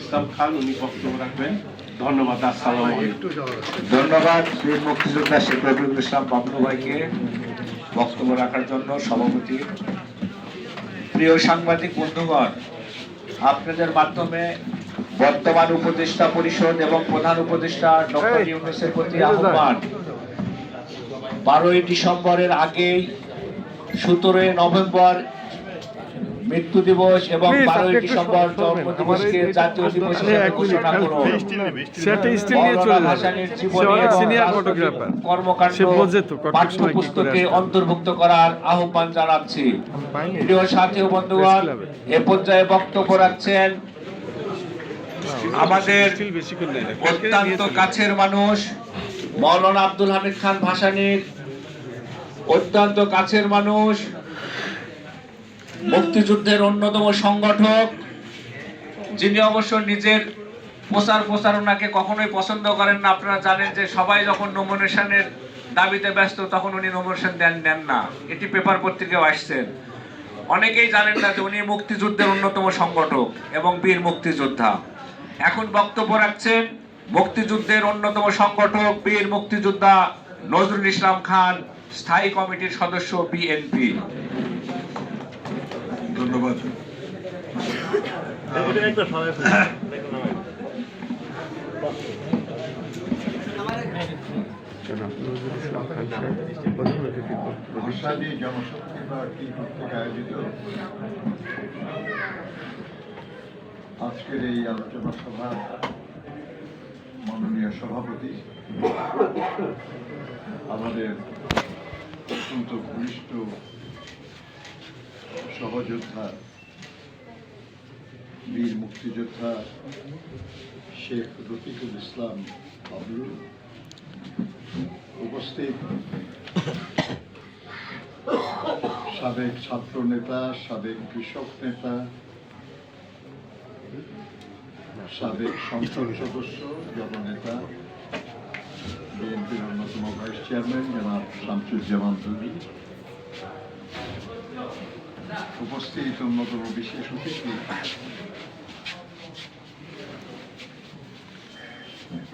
ইসলাম খান উনি বক্তব্য রাখবেন। ধন্যবাদ আসসালাম ধন্যবাদ বীর মুক্তিযোদ্ধা শেখ রবিউল ইসলাম বাবলু ভাইকে বক্তব্য রাখার জন্য সভাপতি। প্রিয় সাংবাদিক বন্ধুগণ আপনাদের মাধ্যমে বর্তমান উপদেষ্টা পরিষদ এবং প্রধান উপদেষ্টা ডক্টর ইউনুসের প্রতি আহ্বান বারোই ডিসেম্বরের আগেই সতেরোই নভেম্বর মৃত্যু দিবস এবং বারোই ডিসেম্বর। জন্মদিবসকে জাতীয় দিবস হিসেবে ঘোষণা করুন। ভাসানীর কর্মকাণ্ড পাঠ্যপুস্তকে অন্তর্ভুক্ত করার আহ্বান জানাচ্ছি। প্রিয় সাথী ও বন্ধুগণ এ। পর্যায়ে বক্তব্য রাখছেন আমাদের। অত্যন্ত কাছের মানুষ মৌলানা আব্দুল হামিদ খান ভাসানীর অত্যন্ত কাছের মানুষ মুক্তিযুদ্ধের অন্যতম সংগঠক, যিনি অবশ্য নিজের প্রচার প্রচারণাকে কখনোই পছন্দ করেন না। আপনারা জানেন যে সবাই যখন নমিনেশনের দাবিতে ব্যস্ত, তখন উনি নমিনেশন দেন, নেন না। এটি পেপার পত্রিকায় আসছেন অনেকেই জানেন না যে উনি মুক্তিযুদ্ধের অন্যতম সংগঠক এবং বীর মুক্তিযোদ্ধা। এখন বক্তব্য রাখছেন মুক্তিযুদ্ধের অন্যতম সংগঠক, বীর মুক্তিযোদ্ধা নজরুল ইসলাম খান, স্থায়ী কমিটির সদস্য, বিএনপি। ধন্যবাদ। জনশক্তি পার্টি কর্তৃক আয়োজিত? আজকের এই আলোচনা সভার মাননীয় সভাপতি আমাদের অত্যন্ত ঘনিষ্ঠ সহযোদ্ধা, বীর মুক্তিযোদ্ধা শেখ রফিকুল ইসলাম বাবলু উপস্থিত। সাবেক ছাত্র নেতা, সাবেক কৃষক নেতা, সাবেক সংসদ সদস্য, জননেতা, বিএনপির অন্যতম ভাইস চেয়ারম্যান জনাব শামসুজ্জামান দুবি। উপস্থিত অন্যতম বিশেষ অতিথি।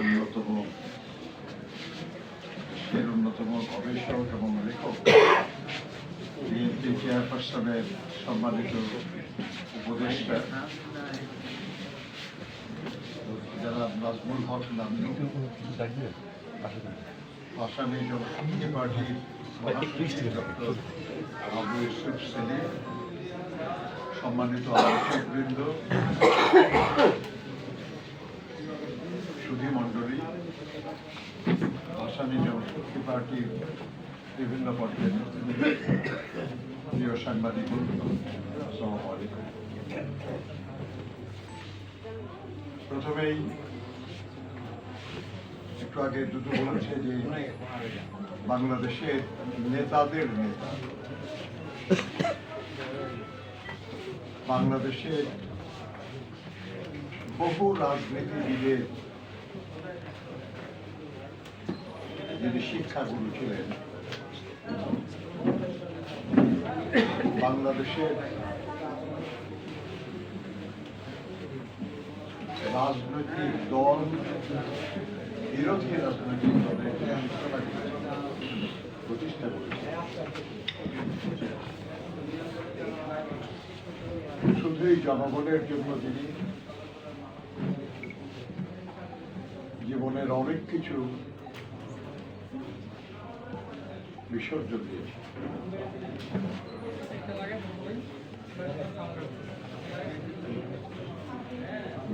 অন্যতম এর অন্যতম গবেষক এবং লেখক, বিএনপি চেয়ারপারসনের সম্মানিত উপদেষ্টা, যারা নাজমুল হক নামনি আসামি জনশক্তি পার্টির ডক্টর আবু ইউসুফ সেলিম সম্মানিত আলোচকবৃন্দ, সুধী মণ্ডলী, আসামি জনশক্তি পার্টির বিভিন্ন পর্যায়ের প্রতিনিধি প্রিয় সাংবাদিক প্রথমেই একটু আগে দুটো বলেছে যে বাংলাদেশের নেতাদের নেতা বাংলাদেশের বহু রাজনীতিবিদের যিনি শিক্ষাগুরু ছিলেন বাংলাদেশের রাজনৈতিক দল বিরোধী রাজনৈতিক দলের প্রতিষ্ঠা করেছে শুধুই জনগণের জন্য তিনি জীবনের অনেক কিছু বিসর্জন দিয়েছে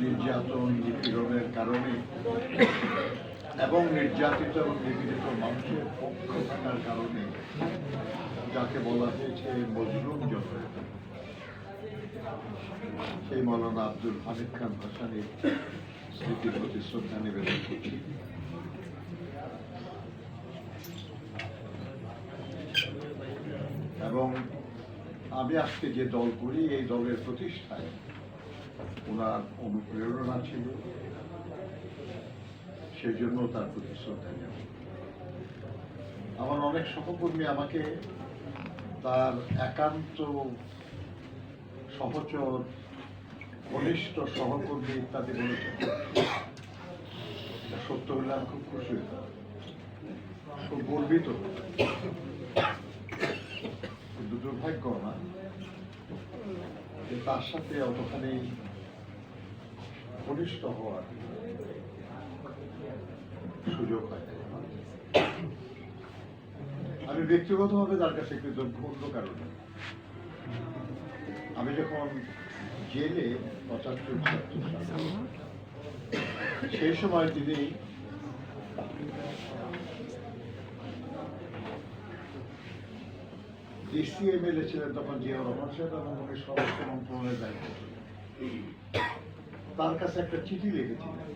নির্যাতন, নিপীড়নের কারণে এবং নির্যাতিত এবং নিপীড়িত মানুষের পক্ষ থাকার কারণে যাকে বলা হয়েছে মজলুম জনতা সেই মৌলানা আব্দুল হামিদ খান ভাসানির স্মৃতির প্রতি শ্রদ্ধা নিবেদন করছি এবং আমি আজকে যে দল করি, এই দলের প্রতিষ্ঠায় ওনার অনুপ্রেরণা ছিল সেই জন্য তার প্রতি শ্রদ্ধা জানাই। আমার অনেক সহকর্মী আমাকে তার একান্ত সহচর ঘনিষ্ঠ সহকর্মী ইত্যাদি বলেছেন সত্য হলে আমি খুব খুশি খুব গর্বিত। কিন্তু দুর্ভাগ্য না তার সাথে অতখানি ঘনিষ্ঠ হওয়ার সুযোগ হয়। আমি ব্যক্তিগতভাবে তার কাছে কৃতজ্ঞ, অন্য কারণে আমি যখন জেলে পঁচাত্তর সেই সময় তিনি ডিসিএমএলএ ছিলেন তখন জিয়া রহমান সাহেব এবং উনি স্বরাষ্ট্র মন্ত্রণালয়ের দায়িত্ব ছিলেন। তার কাছে একটা চিঠি লিখেছিলেন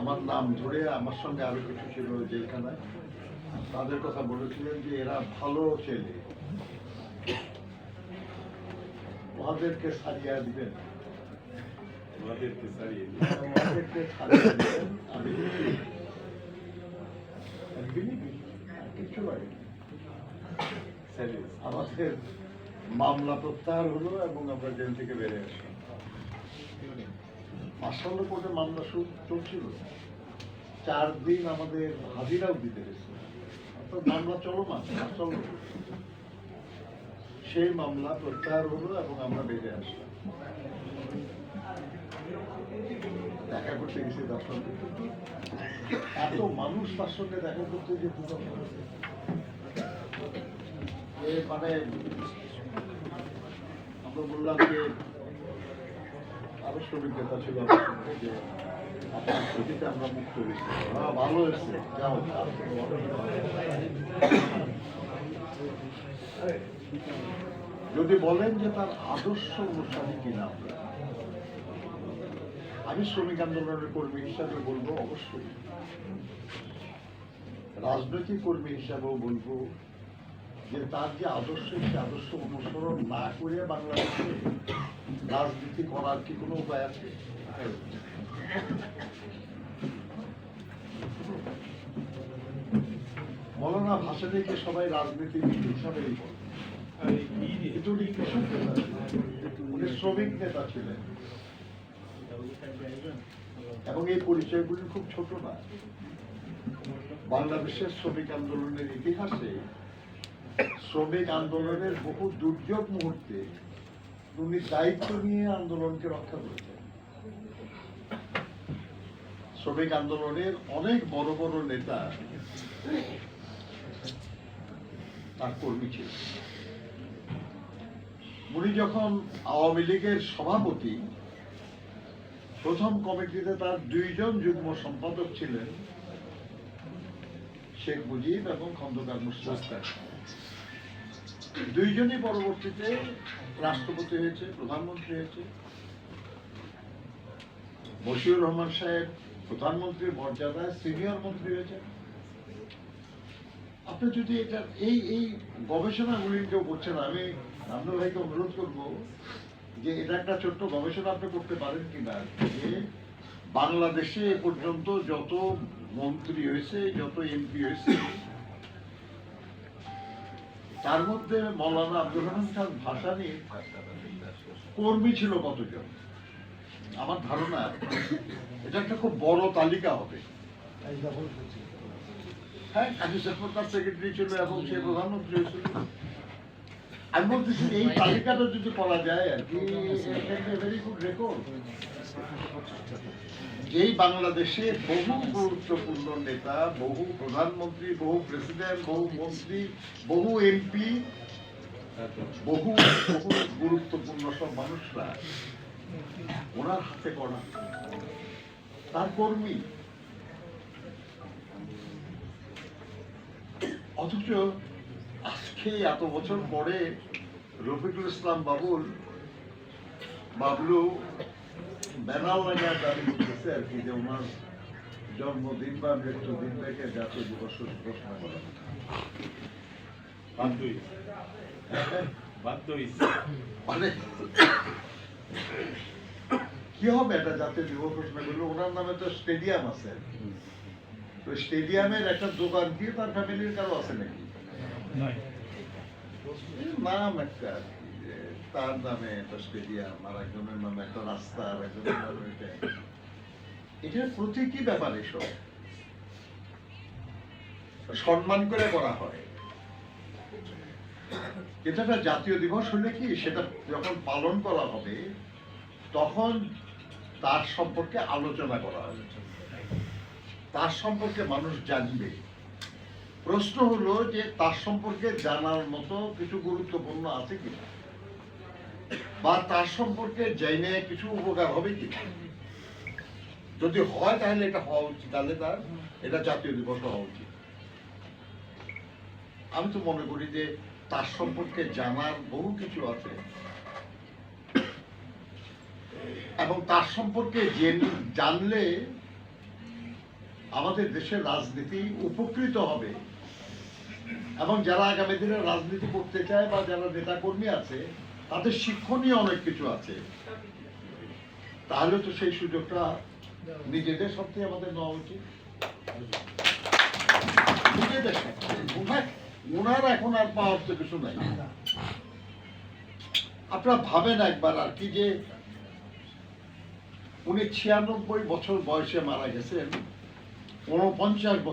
আমার নাম ধরে আমার সঙ্গে আরও কিছু ছিল জেলখানায় তাদের কথা বলেছিলেন যে এরা ভালো ছেলে ওদেরকে সারিয়া দিবেন। ওদেরকে সারিয়ে দিবেন। আমি কিছু লাগে আমাদের মামলা প্রত্যাহার হলো এবং আমরা জেল থেকে বেরিয়ে আসলাম। মার্শাল কোর্টে মামলা শুরু চলছিল। চার দিন আমাদের হাজিরাও দিতে অর্থাৎ মামলা চলমান মার্শাল সেই মামলা প্রত্যাহার হলো এবং আমরা বেরিয়ে আসলাম। দেখা করতে সঙ্গে এত মানুষ তার সঙ্গে দেখা করতে যে মানে আমরা বললাম যে যে আমরা মুক্ত হয়েছি হ্যাঁ ভালো হয়েছে। যদি বলেন যে তার আদর্শ অনুসারী কিনা আমি শ্রমিক আন্দোলনের কর্মী হিসাবে বলব, অবশ্যই। রাজনৈতিক কর্মী হিসাবেও বলব যে তার যে আদর্শ, সে আদর্শ অনুসরণ না করে বাংলাদেশে রাজনীতি করার কি কোনো উপায় আছে? মৌলানা থেকে সবাই রাজনীতিবিদ হিসাবেই বলে কিন্তু উনি কৃষক নেতা উনি শ্রমিক নেতা ছিলেন। এবং এই পরিচয়গুলি খুব ছোট না। বাংলাদেশের শ্রমিক আন্দোলনের ইতিহাসে শ্রমিক আন্দোলনের বহু দুর্যোগ মুহূর্তে উনি দায়িত্ব নিয়ে আন্দোলনকে রক্ষা করেছেন। শ্রমিক আন্দোলনের অনেক বড় বড় নেতা তার কর্মী ছিলেন। উনি যখন আওয়ামী লীগের সভাপতি, প্রথম কমিটিতে তার দুইজন যুগ্ম সম্পাদক ছিলেন শেখ মুজিব এবং খন্দকার মুস্তাক। দুইজনই পরবর্তীতে রাষ্ট্রপতি হয়েছে, প্রধানমন্ত্রী হয়েছে। বশিউর রহমান সাহেব প্রধানমন্ত্রীর মর্যাদায় সিনিয়র মন্ত্রী হয়েছে আপনি যদি এটা এই এই গবেষণাগুলি কেউ করছেন, আমি রামদা ভাইকে অনুরোধ করব যে এটা একটা ছোট্ট গবেষণা আপনি করতে পারেন কিনা, যে বাংলাদেশে এ পর্যন্ত যত মন্ত্রী হয়েছে, যত এমপি হয়েছে, তার মধ্যে মৌলানা আব্দুল রহমান খান ভাসানি কর্মী ছিল কতজন? আমার ধারণা, এটা একটা খুব বড় তালিকা হবে। হ্যাঁ এই বাংলাদেশে বহু গুরুত্বপূর্ণ নেতা, বহু প্রধানমন্ত্রী, বহু প্রেসিডেন্ট, বহু মন্ত্রী, বহু এমপি, বহু বহু গুরুত্বপূর্ণ সব মানুষরা ওনার হাতে করা। তার কর্মী অথচ আজকে এত বছর পরে রফিকুল ইসলাম বাবুল বাবলু ব্যানার লাগার দাবি করতেছে আর কি যে ওনার জন্মদিন বা মৃত্যুদিন থেকে জাতীয় দিবস ঘোষণা করা মানে কি হবে এটা জাতীয় দিবস ঘোষণা করলে? ওনার নামে তো স্টেডিয়াম আছে তো স্টেডিয়ামের একটা দোকান কি তার ফ্যামিলির কারও আছে নাকি? নাম একটা তার নামে একটা স্টেডিয়াম আর একজনের নামে একটা রাস্তা আর একজনের নামে এটা। এটার ব্যাপার এসব? সম্মান করে করা হয়। এটা একটা জাতীয় দিবস হলে কি সেটা যখন পালন করা হবে তখন তার সম্পর্কে আলোচনা করা হবে। তার সম্পর্কে মানুষ জানবে। প্রশ্ন হলো যে তার সম্পর্কে জানার মতো কিছু গুরুত্বপূর্ণ আছে কিনা? বা তার সম্পর্কে জেনে কিছু উপকার হবে কিনা? যদি হয় তাহলে এটা হওয়া উচিত, তাহলে তার এটা জাতীয় দিবস হওয়া উচিত। আমি তো মনে করি যে তার সম্পর্কে জানার বহু কিছু আছে। এবং তার সম্পর্কে জেন- জানলে আমাদের দেশের রাজনীতি উপকৃত হবে। এবং যারা আগামী দিনে রাজনীতি করতে চায় বা যারা নেতা কর্মী আছে, তাদের শিক্ষণীয় অনেক কিছু আছে। তাহলে তো সেই সুযোগটা নিজেদের সাথে আমাদের নেওয়া উচিত। নিজেদের ওনার এখন আর পাওয়ার তো কিছু নাই। আপনারা ভাবেন একবার আর কি যে উনি ছিয়ানব্বই বছর বয়সে মারা গেছেন। উনপঞ্চাশ বছর।